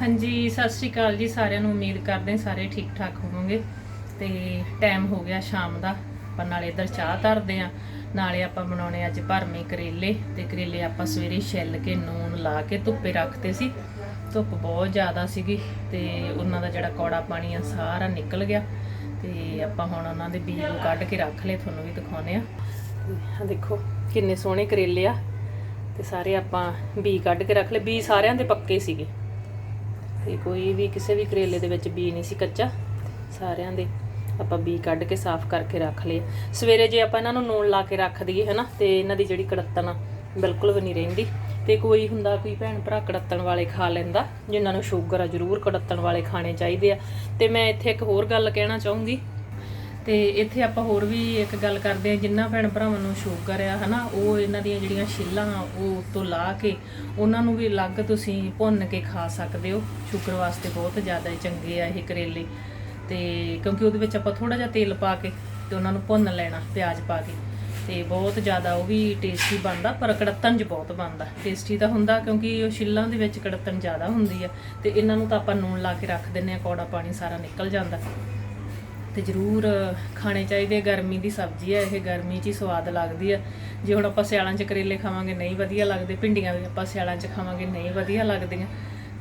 ਹਾਂਜੀ, ਸਤਿ ਸ਼੍ਰੀ ਅਕਾਲ ਜੀ ਸਾਰਿਆਂ ਨੂੰ। ਉਮੀਦ ਕਰਦੇ ਸਾਰੇ ਠੀਕ ਠਾਕ ਹੋਵੋਗੇ। ਤੇ ਟਾਈਮ ਹੋ ਗਿਆ ਸ਼ਾਮ ਦਾ। ਆਪਾਂ ਨਾਲੇ ਇੱਧਰ ਚਾਹ ਧਰਦੇ ਆ ਨਾਲੇ ਆਪਾਂ ਬਣਾਉਣੇ ਅੱਜ ਭਰਮੇ ਕਰੇਲੇ। ਤੇ ਕਰੇਲੇ ਆਪਾਂ ਸਵੇਰੇ ਛਿੱਲ ਕੇ ਨੂਨ ਲਾ ਕੇ ਧੁੱਪੇ ਰੱਖਤੇ ਸੀ। ਧੁੱਪ ਬਹੁਤ ਜ਼ਿਆਦਾ ਸੀਗੀ। ਤੇ ਉਹਨਾਂ ਦਾ ਜਿਹੜਾ ਕੌੜਾ ਪਾਣੀ ਆ, ਸਾਰਾ ਨਿਕਲ ਗਿਆ। ਤੇ ਆਪਾਂ ਹੁਣ ਉਹਨਾਂ ਦੇ ਬੀਜ ਨੂੰ ਕੱਢ ਕੇ ਰੱਖ ਲਏ। ਤੁਹਾਨੂੰ ਵੀ ਦਿਖਾਉਨੇ ਆ ਆ ਦੇਖੋ, ਕਿੰਨੇ ਸੋਹਣੇ ਕਰੇਲੇ ਆ। ਤੇ ਸਾਰੇ ਆਪਾਂ ਬੀ ਕੱਢ ਕੇ ਰੱਖ ਲਏ। ਬੀ ਸਾਰਿਆਂ ਦੇ ਪੱਕੇ ਸੀਗੇ। ਤੇ ਕੋਈ ਵੀ ਕਿਸੇ ਵੀ ਕਰੇਲੇ ਦੇ ਵਿੱਚ ਬੀ ਨਹੀਂ ਸੀ ਕੱਚਾ, ਸਾਰਿਆਂ ਦੇ ਆਪਾਂ ਬੀ ਕੱਢ ਕੇ ਸਾਫ਼ ਕਰਕੇ ਰੱਖ ਲਏ। ਸਵੇਰੇ ਜੇ ਆਪਾਂ ਇਹਨਾਂ ਨੂੰ ਨੂਣ ਲਾ ਕੇ ਰੱਖ ਦਈਏ ਹਨਾ, ਤੇ ਇਹਨਾਂ ਦੀ ਜਿਹੜੀ ਕੜੱਤਣ ਆ, ਬਿਲਕੁਲ ਵੀ ਨਹੀਂ ਰਹਿੰਦੀ। ਤੇ ਕੋਈ ਹੁੰਦਾ ਕੋਈ ਭੈਣ ਭਰਾ ਕੜੱਤਣ ਵਾਲੇ ਖਾ ਲੈਂਦਾ, ਜਿਨ੍ਹਾਂ ਨੂੰ ਸ਼ੂਗਰ ਆ, ਜ਼ਰੂਰ ਕੜੱਤਣ ਵਾਲੇ ਖਾਣੇ ਚਾਹੀਦੇ ਆ। ਤੇ ਮੈਂ ਇੱਥੇ ਇੱਕ ਹੋਰ ਗੱਲ ਕਹਿਣਾ ਚਾਹੂੰਗੀ ਤੇ ਇੱਥੇ ਆਪਾਂ ਹੋਰ ਵੀ ਇੱਕ ਗੱਲ ਕਰਦੇ ਆ ਜਿੰਨਾ ਭੈਣ ਭਰਾਵਾਂ ਨੂੰ ਸ਼ੂਗਰ ਆ ਹਨਾ, ਉਹ ਇਹਨਾਂ ਦੀਆਂ ਜਿਹੜੀਆਂ ਛਿੱਲਾਂ ਉਹ ਤੋਂ ਲਾ ਕੇ ਉਹਨਾਂ ਨੂੰ ਵੀ ਅਲੱਗ ਤੁਸੀਂ ਭੁੰਨ ਕੇ ਖਾ ਸਕਦੇ ਹੋ। ਸ਼ੂਗਰ ਵਾਸਤੇ ਬਹੁਤ ਜ਼ਿਆਦਾ ਚੰਗੇ ਆ ਇਹ ਕਰੇਲੇ। ਤੇ ਕਿਉਂਕਿ ਉਹਦੇ ਵਿੱਚ ਆਪਾਂ ਥੋੜਾ ਜਿਹਾ ਤੇਲ ਪਾ ਕੇ ਤੇ ਉਹਨਾਂ ਨੂੰ ਭੁੰਨ ਲੈਣਾ, ਪਿਆਜ਼ ਪਾ ਕੇ। ਤੇ ਬਹੁਤ ਜ਼ਿਆਦਾ ਉਹ ਵੀ ਟੇਸਟੀ ਬਣਦਾ, ਪਰ ਕੜੱਤਣ 'ਚ ਬਹੁਤ ਬਣਦਾ। ਟੇਸਟੀ ਤਾਂ ਹੁੰਦਾ ਕਿਉਂਕਿ ਉਹ ਛਿੱਲਾਂ ਦੇ ਵਿੱਚ ਕੜੱਤਣ ਜ਼ਿਆਦਾ ਹੁੰਦੀ ਆ। ਤੇ ਇਹਨਾਂ ਨੂੰ ਤਾਂ ਆਪਾਂ ਨੂਣ ਲਾ ਕੇ ਰੱਖ ਦਿੰਨੇ ਆ ਕੌੜਾ ਪਾਣੀ ਸਾਰਾ ਨਿਕਲ ਜਾਂਦਾ। ਤੇ ਜ਼ਰੂਰ ਖਾਣੇ ਚਾਹੀਦੇ ਗਰਮੀ ਦੀ ਸਬਜ਼ੀ ਹੈ ਇਹ ਗਰਮੀ 'ਚ ਹੀ ਸਵਾਦ ਲੱਗਦੀ ਹੈ ਜੇ ਹੁਣ ਆਪਾਂ ਸਿਆਲਾਂ 'ਚ ਕਰੇਲੇ ਖਾਵਾਂਗੇ, ਨਹੀਂ ਵਧੀਆ ਲੱਗਦੇ। ਭਿੰਡੀਆਂ ਵੀ ਆਪਾਂ ਸਿਆਲਾਂ 'ਚ ਖਾਵਾਂਗੇ, ਨਹੀਂ ਵਧੀਆ ਲੱਗਦੀਆਂ।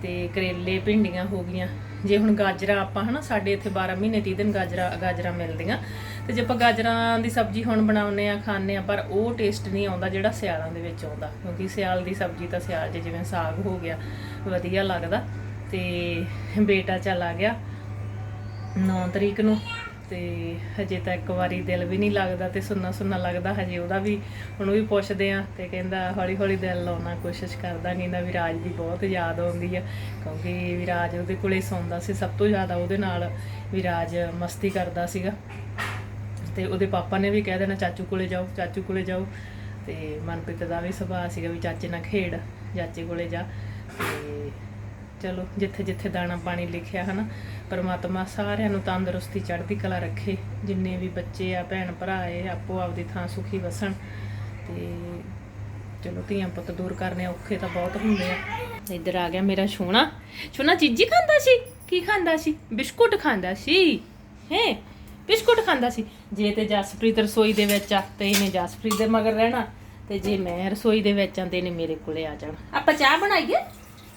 ਤੇ ਕਰੇਲੇ, ਭਿੰਡੀਆਂ ਹੋ ਗਈਆਂ। ਜੇ ਹੁਣ ਗਾਜਰਾਂ ਆਪਾਂ ਹਨਾ, ਸਾਡੇ ਇੱਥੇ 12 ਮਹੀਨੇ 30 ਦਿਨ ਗਾਜਰਾਂ ਗਾਜਰਾਂ ਮਿਲਦੀਆਂ। ਤੇ ਜੇ ਆਪਾਂ ਗਾਜਰਾਂ ਦੀ ਸਬਜ਼ੀ ਹੁਣ ਬਣਾਉਂਦੇ ਆ, ਖਾਂਦੇ ਆ, ਪਰ ਉਹ ਟੇਸਟ ਨਹੀਂ ਆਉਂਦਾ ਜਿਹੜਾ ਸਿਆਲਾਂ ਦੇ ਵਿੱਚ ਆਉਂਦਾ। ਕਿਉਂਕਿ ਸਿਆਲ ਦੀ ਸਬਜ਼ੀ ਤਾਂ ਸਿਆਲ 'ਚ ਜਿਵੇਂ ਸਾਗ ਹੋ ਗਿਆ, ਵਧੀਆ ਲੱਗਦਾ। ਤੇ ਬੇਟਾ ਚੱਲ ਆ ਗਿਆ 9 ਤਰੀਕ ਨੂੰ। ਤੇ ਹਜੇ ਤਾਂ ਇੱਕ ਵਾਰੀ ਦਿਲ ਵੀ ਨਹੀਂ ਲੱਗਦਾ ਤੇ ਸੁੰਨਾ ਸੁੰਨਾ ਲੱਗਦਾ, ਹਜੇ ਉਹਦਾ ਵੀ ਹੁਣ ਵੀ ਪੁੱਛਦੇ ਆ ਤੇ ਕਹਿੰਦਾ ਹੌਲੀ ਹੌਲੀ ਦਿਲ ਲਾਉਣਾ, ਕੋਸ਼ਿਸ਼ ਕਰਦਾ ਕਹਿੰਦਾ ਵਿਰਾਜ ਦੀ ਬਹੁਤ ਯਾਦ ਆਉਂਦੀ ਆ, ਕਿਉਂਕਿ ਵਿਰਾਜ ਉਹਦੇ ਕੋਲੇ ਸੌਂਦਾ ਸੀ, ਸਭ ਤੋਂ ਜ਼ਿਆਦਾ ਉਹਦੇ ਨਾਲ ਵਿਰਾਜ ਮਸਤੀ ਕਰਦਾ ਸੀਗਾ। ਤੇ ਉਹਦੇ ਪਾਪਾ ਨੇ ਵੀ ਕਹਿ ਦੇਣਾ, ਚਾਚੂ ਕੋਲੇ ਜਾਓ, ਚਾਚੂ ਕੋਲੇ ਜਾਓ। ਤੇ ਮਨਪ੍ਰੀਤ ਦਾ ਵੀ ਸੁਭਾਅ ਸੀਗਾ ਵੀ ਚਾਚੇ ਨਾਲ ਖੇਡ, ਚਾਚੇ ਕੋਲੇ ਜਾ। ਤੇ ਚਲੋ, ਜਿੱਥੇ ਜਿੱਥੇ ਦਾਣਾ ਪਾਣੀ ਲਿਖਿਆ ਹਨਾ, ਪਰਮਾਤਮਾ ਸਾਰਿਆਂ ਨੂੰ ਤੰਦਰੁਸਤੀ, ਚੜ੍ਹਦੀ ਕਲਾ ਰੱਖੇ, ਜਿੰਨੇ ਵੀ ਬੱਚੇ ਆ, ਭੈਣ ਭਰਾ ਏ ਆਪੋ ਆਪਦੀ ਥਾਂ ਸੁਖੀ ਵਸਣ, ਤੇ ਚਲੋ ਧੀਆਂ ਪੁੱਤ ਦੂਰ ਕਰਨੇ ਔਖੇ ਤਾਂ ਬਹੁਤ ਹੁੰਦੇ ਆ। ਇੱਧਰ ਆ ਗਿਆ ਮੇਰਾ ਛੋਣਾ। ਛੋਣਾ, ਚੀਜ਼ੀ ਖਾਂਦਾ ਸੀ? ਕੀ ਖਾਂਦਾ ਸੀ? ਬਿਸਕੁਟ ਖਾਂਦਾ ਸੀ? ਹੈ? ਬਿਸਕੁਟ ਖਾਂਦਾ ਸੀ। ਜੇ ਤੇ ਜਸਪ੍ਰੀਤ ਰਸੋਈ ਦੇ ਵਿੱਚ ਆ, ਤੇ ਇਹਨੇ ਜਸਪ੍ਰੀਤ ਦੇ ਮਗਰ ਰਹਿਣਾ, ਤੇ ਜੇ ਮੈਂ ਰਸੋਈ ਦੇ ਵਿੱਚ ਆਂ, ਤੇ ਇਹਨੇ ਮੇਰੇ ਕੋਲੇ ਆ ਜਾਣਾ। ਆਪਾਂ ਚਾਹ ਬਣਾਈਏ?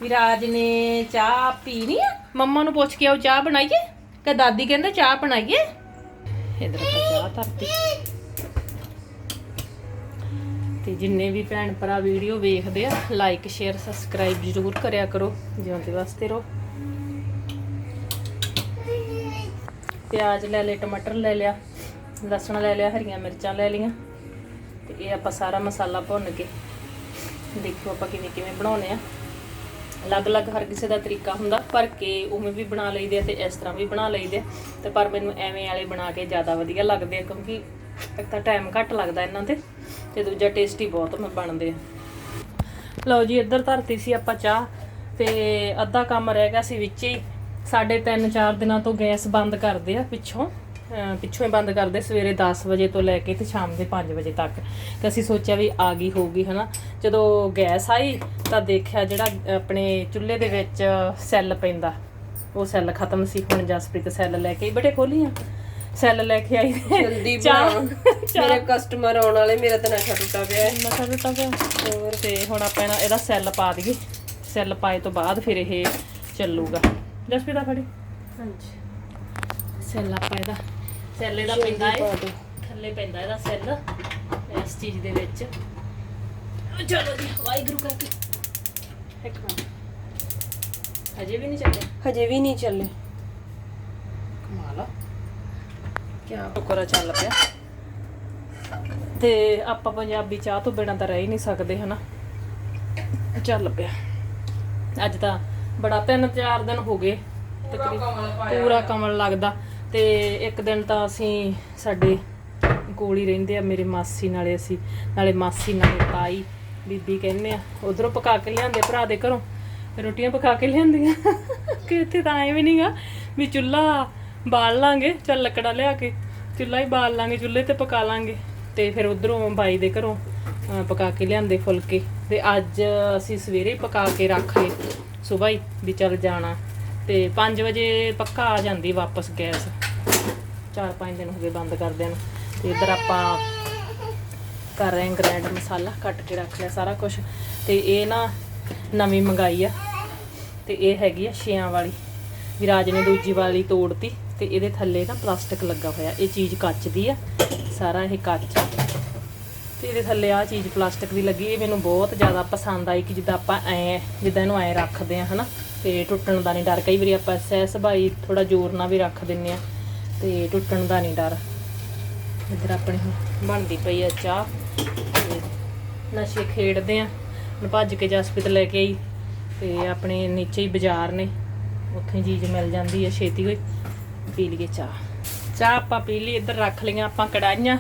ਵਿਰਾਜ ਨੇ ਚਾਹ ਪੀਣੀ ਆ? ਮੰਮਾ ਨੂੰ ਪੁੱਛ ਕੇ ਆਓ, ਚਾਹ ਬਣਾਈਏ? ਕਿ ਦਾਦੀ ਕਹਿੰਦਾ ਚਾਹ ਬਣਾਈਏ। ਇਧਰ ਆਪਾਂ ਚਾਹ ਧਰਤੀ। ਤੇ ਜਿੰਨੇ ਵੀ ਭੈਣ ਭਰਾ ਵੀਡੀਓ ਵੇਖਦੇ ਆ ਲਾਈਕ ਸ਼ੇਅਰ ਸਬਸਕ੍ਰਾਈਬ ਜ਼ਰੂਰ ਕਰਿਆ ਕਰੋ, ਜਿਉਂਦੇ ਵਾਸਤੇ ਰਹੋ। ਪਿਆਜ਼ ਲੈ ਲਿਆ ਟਮਾਟਰ ਲੈ ਲਿਆ, ਲਸਣ ਲੈ ਲਿਆ, ਹਰੀਆਂ ਮਿਰਚਾਂ ਲੈ ਲਈਆਂ। ਤੇ ਇਹ ਆਪਾਂ ਸਾਰਾ ਮਸਾਲਾ ਭੁੰਨ ਕੇ ਦੇਖੋ ਆਪਾਂ ਕਿਵੇਂ ਕਿਵੇਂ ਬਣਾਉਨੇ ਆ। ਅਲੱਗ-ਅਲੱਗ ਹਰ ਕਿਸੇ ਦਾ ਤਰੀਕਾ ਹੁੰਦਾ, ਪਰ ਕੇ ਉਵੇਂ ਵੀ ਬਣਾ ਲਈਦੇ ਆ ਤੇ ਇਸ ਤਰ੍ਹਾਂ ਵੀ ਬਣਾ ਲਈਦੇ ਆ। ਤੇ ਪਰ ਮੈਨੂੰ ਐਵੇਂ ਵਾਲੇ ਬਣਾ ਕੇ ਜ਼ਿਆਦਾ ਵਧੀਆ ਲੱਗਦੇ ਆ, ਕਿਉਂਕਿ ਇੱਕ ਤਾਂ ਟਾਈਮ ਘੱਟ ਲੱਗਦਾ ਇਹਨਾਂ ਤੇ ਤੇ ਦੂਜਾ ਟੇਸਟੀ ਬਹੁਤ ਬਣਦੇ ਆ। ਲਓ ਜੀ, ਇੱਧਰ ਧਰਤੀ ਸੀ ਆਪਾਂ ਚਾਹ ਤੇ ਅੱਧਾ ਕੰਮ ਰਹਿ ਗਿਆ ਸੀ ਵਿੱਚ ਹੀ। ਸਾਡੇ 3-4 ਦਿਨਾਂ ਤੋਂ ਗੈਸ ਬੰਦ ਕਰਦੇ ਆ ਪਿੱਛੋਂ। ਪਿੱਛੋਂ ਹੀ ਬੰਦ ਕਰਦੇ ਸਵੇਰੇ 10 ਵਜੇ ਤੋਂ ਲੈ ਕੇ ਤੇ ਸ਼ਾਮ ਦੇ 5 ਵਜੇ ਤੱਕ। ਤੇ ਅਸੀਂ ਸੋਚਿਆ ਵੀ ਆ ਗਈ ਹੋਊਗੀ ਹਨਾ? ਜਦੋਂ ਗੈਸ ਆਈ ਤਾਂ ਦੇਖਿਆ ਜਿਹੜਾ ਆਪਣੇ ਚੁੱਲ੍ਹੇ ਦੇ ਵਿੱਚ ਸੈੱਲ ਪੈਂਦਾ ਉਹ ਸੈੱਲ ਖਤਮ ਸੀ। ਹੁਣ ਜਸਪ੍ਰੀਤ ਸੈੱਲ ਲੈ ਕੇ ਬੜੇ ਖੋਲੀਆਂ ਸੈੱਲ ਲੈ ਕੇ ਆਈ ਜਲਦੀ ਚਾਹ ਬਣਾ ਮੇਰੇ ਕਸਟਮਰ ਆਉਣ ਵਾਲੇ ਮੇਰਾ ਤਾਂ ਨਸ਼ਾ ਟੁੱਟਾ ਪਿਆ ਹੈ। ਮਸਾ ਦਿੱਤਾ ਪਿਆ। ਹੋਰ ਤੇ ਹੁਣ ਆਪਾਂ ਇਹਦਾ ਸੈੱਲ ਪਾ ਦਈਏ। ਸੈੱਲ ਪਾਏ ਤੋਂ ਬਾਅਦ ਫਿਰ ਇਹ ਚੱਲੂਗਾ। ਜਸਪ੍ਰੀਤ ਆ ਫੜੀ ਹਾਂਜੀ। ਸੈੱਲ ਆਪਾਂ ਇਹਦਾ ਸੈੱਲ ਇਹਦਾ ਪੈਂਦਾ ਹੈ ਥੱਲੇ ਪੈਂਦਾ ਇਹਦਾ ਸੈੱਲ ਇਸ ਚੀਜ਼ ਦੇ ਵਿੱਚ। ਚਲੋ ਜੀ ਵਾਹਿਗੁਰੂ ਕਰਕੇ। ਇੱਕ ਮਿੰਟ। ਅਜੇ ਵੀ ਨਹੀਂ ਚੱਲੇ? ਹਜੇ ਵੀ ਨਹੀਂ ਚੱਲੇ। ਕਮਾਲ ਆ। ਕੀ ਟੁਕਰਾ ਚੱਲ ਪਿਆ। ਤੇ ਆਪਾਂ ਪੰਜਾਬੀ ਚਾਹ ਤੋਂ ਬਿਨਾਂ ਤਾਂ ਰਹਿ ਹੀ ਨਹੀਂ ਸਕਦੇ ਹਨਾ? ਚੱਲ ਪਿਆ। ਅੱਜ ਤਾਂ ਬੜਾ ਤਿੰਨ ਚਾਰ ਦਿਨ ਹੋ ਗਏ। ਤਕਰੀਬਨ ਪੂਰਾ ਕਮਲ ਲੱਗਦਾ। ਤੇ ਇੱਕ ਦਿਨ ਤਾਂ ਅਸੀਂ ਸਾਡੇ ਕੋਲ ਹੀ ਰਹਿੰਦੇ ਆ, ਮੇਰੇ ਮਾਸੀ ਨਾਲੇ ਅਸੀਂ, ਨਾਲੇ ਮਾਸੀ, ਨਾਲੇ ਤਾਈ, ਬੀਬੀ ਕਹਿੰਦੇ ਆ, ਉਧਰੋਂ ਪਕਾ ਕੇ ਲਿਆਂਦੇ ਭਰਾ ਦੇ ਘਰੋਂ, ਰੋਟੀਆਂ ਪਕਾ ਕੇ ਲਿਆਂਦੀਆਂ। ਕਿ ਇੱਥੇ ਤਾਂ ਐ ਵੀ ਨਹੀਂਗਾ ਵੀ ਚੁੱਲ੍ਹਾ ਬਾਲ ਲਾਂਗੇ, ਚੱਲ ਲੱਕੜਾ ਲਿਆ ਕੇ, ਚੁੱਲ੍ਹਾ ਹੀ ਬਾਲ ਲਾਂਗੇ, ਚੁੱਲ੍ਹੇ ਤੇ ਪਕਾ ਲਾਂਗੇ। ਤੇ ਫਿਰ ਉਧਰੋਂ ਬਾਈ ਦੇ ਘਰੋਂ ਪਕਾ ਕੇ ਲਿਆਂਦੇ ਫੁਲਕੇ। ਤੇ ਅੱਜ ਅਸੀਂ ਸਵੇਰੇ ਪਕਾ ਕੇ ਰੱਖ ਲਏ ਸਵੇਰ ਹੀ ਵੀ ਚੱਲ ਜਾਣਾ। ਤੇ 5 ਵਜੇ ਪੱਕਾ ਆ ਜਾਂਦੀ ਵਾਪਸ ਗੈਸ। 4-5 ਦਿਨ ਹੋ ਗਏ ਬੰਦ ਕਰਦੇ ਨੂੰ। ਤੇ ਇੱਧਰ ਆਪਾਂ ਕਰ ਰਹੇ ਹਾਂ ਗ੍ਰੈਂਡ ਮਸਾਲਾ, ਕੱਟ ਕੇ ਰੱਖ ਲਿਆ ਸਾਰਾ ਕੁਝ ਤੇ ਇਹ ਨਾ ਨਵੀਂ ਮੰਗਾਈ ਆ। ਤੇ ਇਹ ਹੈਗੀ ਆ ਛਿਆਂ ਵਾਲੀ। ਵਿਰਾਜ ਨੇ ਦੂਜੀ ਵਾਲੀ ਤੋੜਤੀ। ਤੇ ਇਹਦੇ ਥੱਲੇ ਨਾ ਪਲਾਸਟਿਕ ਲੱਗਾ ਹੋਇਆ। ਇਹ ਚੀਜ਼ ਕੱਚ ਦੀ ਆ। ਸਾਰਾ ਇਹ ਕੱਚ ਤੇ ਇਹਦੇ ਥੱਲੇ ਆ ਚੀਜ਼ ਪਲਾਸਟਿਕ ਦੀ ਲੱਗੀ। ਇਹ ਮੈਨੂੰ ਬਹੁਤ ਜ਼ਿਆਦਾ ਪਸੰਦ ਆਈ ਕਿ ਜਿੱਦਾਂ ਆਪਾਂ ਐ, ਜਿੱਦਾਂ ਇਹਨੂੰ ਐ ਰੱਖਦੇ ਆ, ਹਨਾ। ਤੇ ਟੁੱਟਣ ਦਾ ਨਹੀਂ ਡਰ। ਕਈ ਵਾਰੀ ਆਪਾਂ ਸਹਿ ਸਬਾਈ ਥੋੜਾ ਜ਼ੋਰ ਨਾਲ ਵੀ ਰੱਖ ਦਿੰਨੇ ਆ। ਤੇ ਟੁੱਟਣ ਦਾ ਨਹੀਂ ਡਰ। ਇੱਧਰ ਆਪਣੀ ਬਣਦੀ ਪਈ ਆ ਚਾਹ। ਤੇ ਨਸ਼ੇ ਖੇਡਦੇ ਆ। ਹੁਣ ਭੱਜ ਕੇ ਜਸਪਿਤ ਲੈ ਕੇ ਆਈ। ਤੇ ਆਪਣੇ ਨੀਚੇ ਹੀ ਬਾਜ਼ਾਰ ਨੇ। ਉੱਥੇ ਚੀਜ਼ ਮਿਲ ਜਾਂਦੀ ਹੈ ਛੇਤੀ ਹੋਈ। ਪੀ ਲਈਏ ਚਾਹ। ਚਾਹ ਆਪਾਂ ਪੀ ਲਈ, ਇੱਧਰ ਰੱਖ ਲਈਆਂ ਆਪਾਂ ਕੜਾਈਆਂ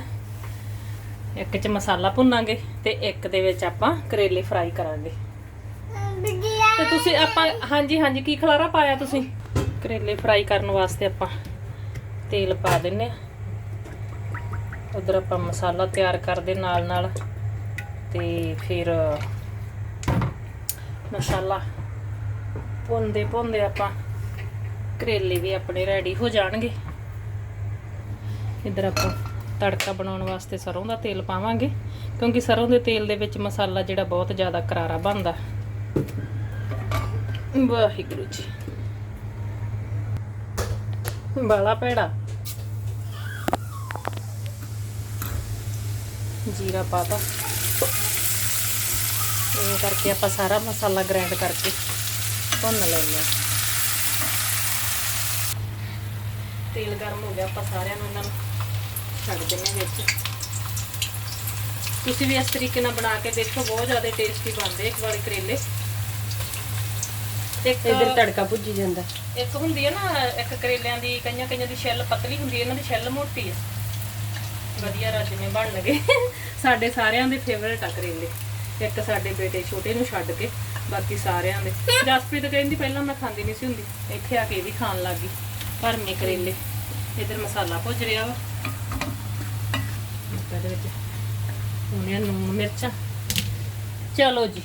ਇੱਕ 'ਚ ਮਸਾਲਾ ਭੁੰਨਾਂਗੇ ਤੇ ਇੱਕ ਦੇ ਵਿੱਚ ਆਪਾਂ ਕਰੇਲੇ ਫਰਾਈ ਕਰਾਂਗੇ। ਤੇ ਤੁਸੀਂ ਆਪਾਂ, ਹਾਂਜੀ ਹਾਂਜੀ, ਕੀ ਖਲਾਰਾ ਪਾਇਆ ਤੁਸੀਂ? ਕਰੇਲੇ ਫਰਾਈ ਕਰਨ ਵਾਸਤੇ ਆਪਾਂ। ਤੇਲ ਪਾ ਦਿੰਨੇ ਆ। ਉਧਰ ਆਪਾਂ ਮਸਾਲਾ ਤਿਆਰ ਕਰਦੇ ਨਾਲ ਨਾਲ ਤੇ ਫਿਰ ਮਸਾਲਾ ਭੁੰਦੇ ਭੁੰਦੇ ਆਪਾਂ ਕਰੇਲੇ ਵੀ ਆਪਣੇ ਰੈਡੀ ਹੋ ਜਾਣਗੇ। ਇੱਧਰ ਆਪਾਂ ਤੜਕਾ ਬਣਾਉਣ ਵਾਸਤੇ ਸਰੋਂ ਦਾ ਤੇਲ ਪਾਵਾਂਗੇ, ਕਿਉਂਕਿ ਸਰੋਂ ਦੇ ਤੇਲ ਦੇ ਵਿੱਚ ਮਸਾਲਾ ਜਿਹੜਾ ਬਹੁਤ ਜ਼ਿਆਦਾ ਕਰਾਰਾ ਬਣਦਾ। ਵਾਹਿਗੁਰੂ ਜੀ। ਬਾਲਾ ਭੈੜਾ। ਜੀਰਾ ਪਾਤਾ ਇਹ ਕਰਕੇ ਆਪਾਂ ਸਾਰਾ ਮਸਾਲਾ ਗ੍ਰਾਈਂਡ ਕਰਕੇ ਭੁੰਨ ਲੈਂਦੇ ਹਾਂ। ਤੇਲ ਗਰਮ ਹੋ ਗਿਆ, ਆਪਾਂ ਸਾਰਿਆਂ ਨੂੰ ਇਹਨਾਂ ਨੂੰ ਛੱਡ ਦਿੰਨੇ ਵਿੱਚ। ਤੁਸੀਂ ਵੀ ਇਸ ਤਰੀਕੇ ਨਾਲ ਬਣਾ ਕੇ ਦੇਖੋ, ਬਹੁਤ ਜ਼ਿਆਦਾ ਟੇਸਟੀ ਬਣਦੇ ਇੱਕ ਵਾਲੇ ਕਰੇਲੇ। ਇੱਕ ਇਧਰ ਤੜਕਾ ਭੁੱਜੀ ਜਾਂਦਾ। ਇੱਕ ਹੁੰਦੀ ਹੈ ਨਾ ਇੱਕ ਕਰੇਲਿਆਂ ਦੀ ਕਈਆਂ ਕਈਆਂ ਦੀ ਛਿੱਲ ਪਤਲੀ ਹੁੰਦੀ ਹੈ ਇਹਨਾਂ ਦੀ ਛਿੱਲ ਮੋਟੀ ਹੈ ਵਧੀਆ ਰਾਜਮੇ ਬਣ ਲਗੇ। ਸਾਡੇ ਸਾਰਿਆਂ ਦੇ ਫੇਵਰੇਟ ਆ ਕਰੇਲੇ। ਇੱਕ ਸਾਡੇ ਬੇਟੇ ਛੋਟੇ ਨੂੰ ਛੱਡ ਕੇ ਬਾਕੀ ਸਾਰਿਆਂ ਦੇ। ਜਸਪ੍ਰੀਤ ਕਹਿੰਦੀ ਪਹਿਲਾਂ ਮੈਂ ਖਾਂਦੀ ਨਹੀਂ ਸੀ ਹੁੰਦੀ। ਇੱਥੇ ਆ ਕੇ ਇਹ ਵੀ ਖਾਣ ਲੱਗ ਗਈ। ਭਰਮੇ ਕਰੇਲੇ। ਇਧਰ ਮਸਾਲਾ ਭੁੱਜ ਰਿਹਾ ਵਾ। ਇਹਦੇ ਵਿੱਚ ਉਹਨੇ ਨੂਣ ਮਿਰਚਾਂ। ਚਲੋ ਜੀ।